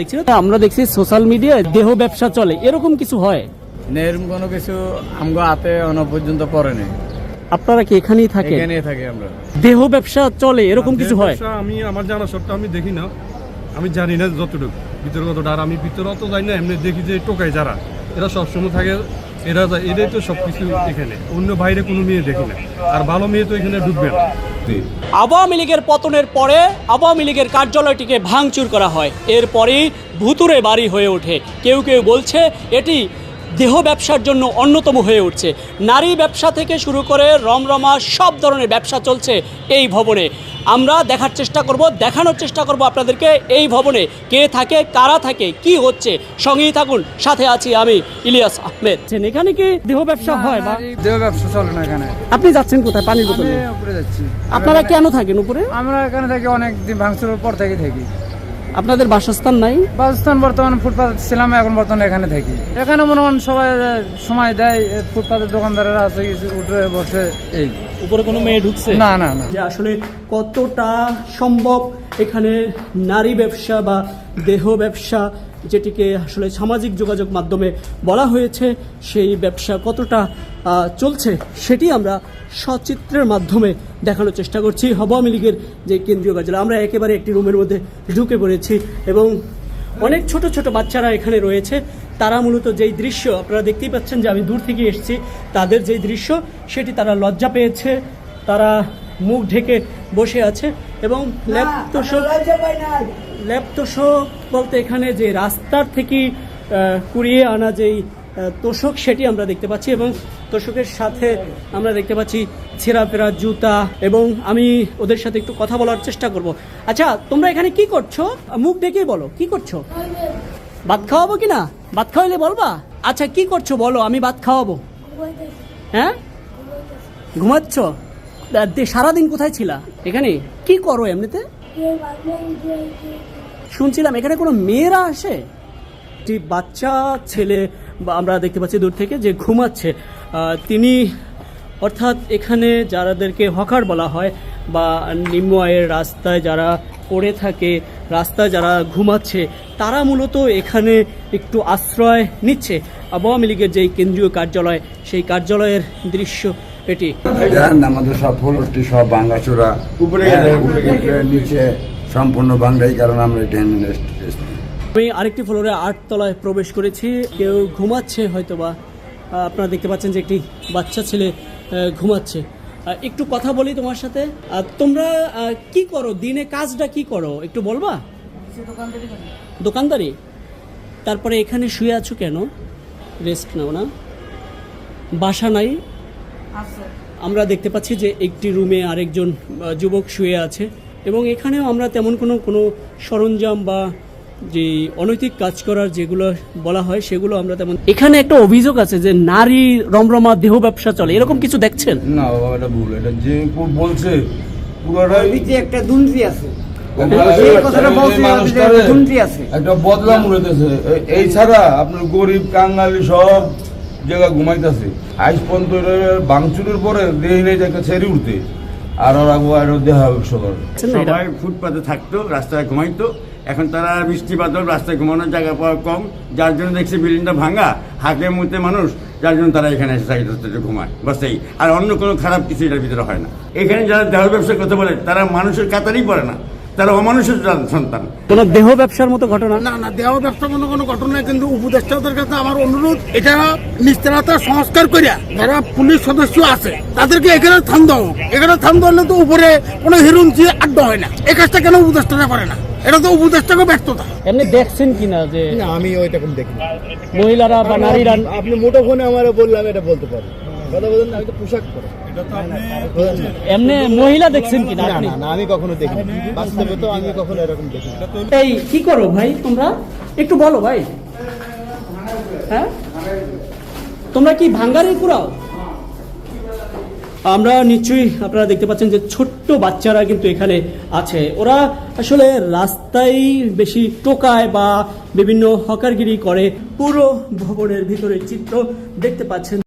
দেখছি আমরা দেখছি সোশ্যাল মিডিয়ায় দেহ ব্যবসা চলে। এরকম কিছু হয়? না এরকম কোনো কিছু আমগো হাতে অন পর্যন্ত পড়েনি। আপনারা কি এখানেই থাকে এখানেই থাকি আমরা। দেহ ব্যবসা চলে এরকম কিছু হয়? ব্যবসা আমি আমার জানা সত্ত্বেও আমি দেখি না। আমি জানি না যতটুকু। ভিতরে কতটা আর আমি ভিতরে অত যাই না এমনি দেখি যে টোকাই যারা। এরা সবসময় থাকে এরা যায় এদের তো সব কিছু এখানে। অন্য বাইরে কোনো মেয়ে দেখি না। আর ভালো মেয়ে তো এখানে ঢুকবে না। আওয়ামী লীগের পতনের পরে আওয়ামী লীগের কার্যালয়টিকে ভাঙচুর করা হয়। এরপরেই ভুতুরে বাড়ি হয়ে ওঠে। কেউ কেউ বলছে এটি দেহ ব্যবসার জন্য অন্যতম হয়ে উঠছে। নারী ব্যবসা থেকে শুরু করে রমরমা সব ধরনের ব্যবসা চলছে এই ভবনে। আমরা দেখার চেষ্টা করব দেখানোর চেষ্টা করব আপনাদেরকে এই ভবনে কে থাকে কারা থাকে কি হচ্ছে। সঙ্গেই থাকুন সাথে আছি আমি ইলিয়াস আহমেদ। এখানে কি দেহ ব্যবসা হয় বা? দেহ ব্যবসা চলে না এখানে। আপনি যাচ্ছেন কোথায় পানির বোতলে? উপরে যাচ্ছি। আপনারা কেন থাকেন উপরে? আমরা এখানে থাকি অনেক দিন ভাঙচুরের পর থেকে থাকি। আপনাদের বাসস্থান নাই? বাসস্থান বর্তমান ফুটপাত ছিলাম এখন বর্তমানে এখানে থাকি। এখানে মনে হয় সবাই সময় দেয় ফুটপাতের দোকানদারেরা আছে কিছু উঠে বসে। এই উপরে কোনো মেয়ে ঢুকছে? না না না। যে আসলে কতটা সম্ভব এখানে নারী ব্যবসা বা দেহ ব্যবসা যেটিকে আসলে সামাজিক যোগাযোগ মাধ্যমে বলা হয়েছে সেই ব্যবসা কতটা চলছে সেটি আমরা সচিত্রের মাধ্যমে দেখানোর চেষ্টা করছি। হব আওয়ামী লীগের যে কেন্দ্রীয় কার্যালয় আমরা একেবারে একটি রুমের মধ্যে ঢুকে পড়েছি এবং অনেক ছোট ছোট বাচ্চারা এখানে রয়েছে। তারা মূলত যেই দৃশ্য আপনারা দেখতেই পাচ্ছেন যে আমি দূর থেকে এসেছি তাদের যেই দৃশ্য সেটি তারা লজ্জা পেয়েছে তারা মুখ ঢেকে বসে আছে এবং ল্যাপটসক ল্যাপটসক বলতে এখানে যে রাস্তার থেকে কুড়িয়ে আনা যেই তোষক সেটি আমরা দেখতে পাচ্ছি এবং তোষকের সাথে আমরা দেখতে পাচ্ছি ছেঁড়া ফেরা জুতা এবং আমি ওদের সাথে একটু কথা বলার চেষ্টা করব। আচ্ছা তোমরা এখানে কি করছ? মুখ ডেকেই বলো, কি করছ? ভাত খাওয়াবো কি না? ভাত খাওয়াইলে বলবা? আচ্ছা কি করছ বলো, আমি ভাত খাওয়াবো। হ্যাঁ? ঘুমাচ্ছ? সারাদিন কোথায় ছিলা? এখানে? কি করো এমনিতে? শুনছিলাম, এখানে কোনো মেয়েরা আসে? একটি বাচ্চা, ছেলে আমরা দেখতে পাচ্ছি দূর থেকে যে ঘুমাচ্ছে। তিনি অর্থাৎ এখানে যারাদেরকে হকার বলা হয় বা নিম্ন আয়ের রাস্তায় যারা পড়ে থাকে রাস্তায় যারা ঘুমাচ্ছে তারা মূলত এখানে একটু আশ্রয় নিচ্ছে। আওয়ামী লীগের যেই কেন্দ্রীয় কার্যালয় সেই কার্যালয়ের দৃশ্য এটি। সব ফলটি সব ভাঙ্গাচোরা উপরে নিচে সম্পূর্ণ ভাঙ্গাই কারণ আমরা আমি আরেকটি ফ্লোরে আটতলায় প্রবেশ করেছি। কেউ ঘুমাচ্ছে হয়তোবা। আপনারা দেখতে পাচ্ছেন যে একটি বাচ্চা ছেলে ঘুমাচ্ছে। একটু কথা বলি তোমার সাথে। তোমরা কি করো? দিনে কাজটা কি করো? একটু বলবা? দোকানদারি তারপরে এখানে শুয়ে আছো কেন? রেস্ট নাও না। বাসা নাই। আমরা দেখতে পাচ্ছি যে একটি রুমে আরেকজন যুবক শুয়ে আছে। এবং এখানেও আমরা তেমন কোনো কোনো সরঞ্জাম বা যে অনৈতিক কাজ করার যেগুলো বলা হয় সেগুলো আমরা তেমন এখানে একটা অভিযোগ আছে যে নারী রমরমা দেহ ব্যবসা চলে। এরকম কিছু দেখছেন? না বাবা এটা ভুল। এটা যে বলছে পুরোটাই একটা দুর্নীতি আছে। একটা এই ছাড়া আপনার গরিব কাঙ্গালি সব জায়গা ঘুমাইতেছে। আইস পর্যন্ত বাংচুরের পরে দেহি নেই একটা ছেড়ে উঠতে। আর ওরা আর দেহা ব্যবসা করে। সবাই ফুটপাতে থাকতো রাস্তায় ঘুমাইতো। এখন তারা বৃষ্টি বাদল রাস্তায় ঘুমানোর জায়গা পাওয়া কম যার জন্য দেখছি বিল্ডিংটা ভাঙা হাঁকের মধ্যে মানুষ যার জন্য তারা এখানে এসে সাইড রাস্তাতে ঘুমায়। বাসেই আর অন্য কোনো খারাপ কিছু এটার ভিতরে হয় না। এখানে যারা দেহ ব্যবসার কথা বলে তারা মানুষের কাতারই পড়ে না। তারা অমানুষের সন্তান। কোনো দেহ ব্যবসার মতো ঘটনা? না না দেহ ব্যবসার মতো কোনো ঘটনা কিন্তু উপদেষ্টাদের কাছে আমার অনুরোধ এটা নিস্তারতা সংস্কার করিয়া যারা পুলিশ সদস্য আছে তাদেরকে এখানে থাম দাও এখানে থাম ধরলে তো উপরে কোনো হিরুঞ্চি আড্ডা হয় না। এই কাজটা কেন উপদেষ্টারা করে না? এটা তো উপদেষ্টাকে ব্যর্থতা। এমনি দেখছেন কিনা যে না আমি ওইটা কোন দেখি মহিলারা বা নারীরা আপনি মুঠোফোনে আমার বললাম এটা বলতে পারি কথা বলেন আমি তো পোশাক পরে। এমনি মহিলা দেখছেন কিনা আপনি? না আমি কখনো দেখিনি। বাস্তবে তো আমি কখনো এরকম দেখি এই কি করো ভাই তোমরা? একটু বলো ভাই। হ্যাঁ? তোমরা কি ভাঙ্গারি কুড়াও? আমরা নিশ্চয়ই আপনারা দেখতে পাচ্ছেন যে ছোট্ট বাচ্চারা কিন্তু এখানে আছে। ওরা আসলে রাস্তায় বেশি টোকায় বা বিভিন্ন হকারগিরি করে পুরো ভবনের ভিতরে চিত্র দেখতে পাচ্ছেন।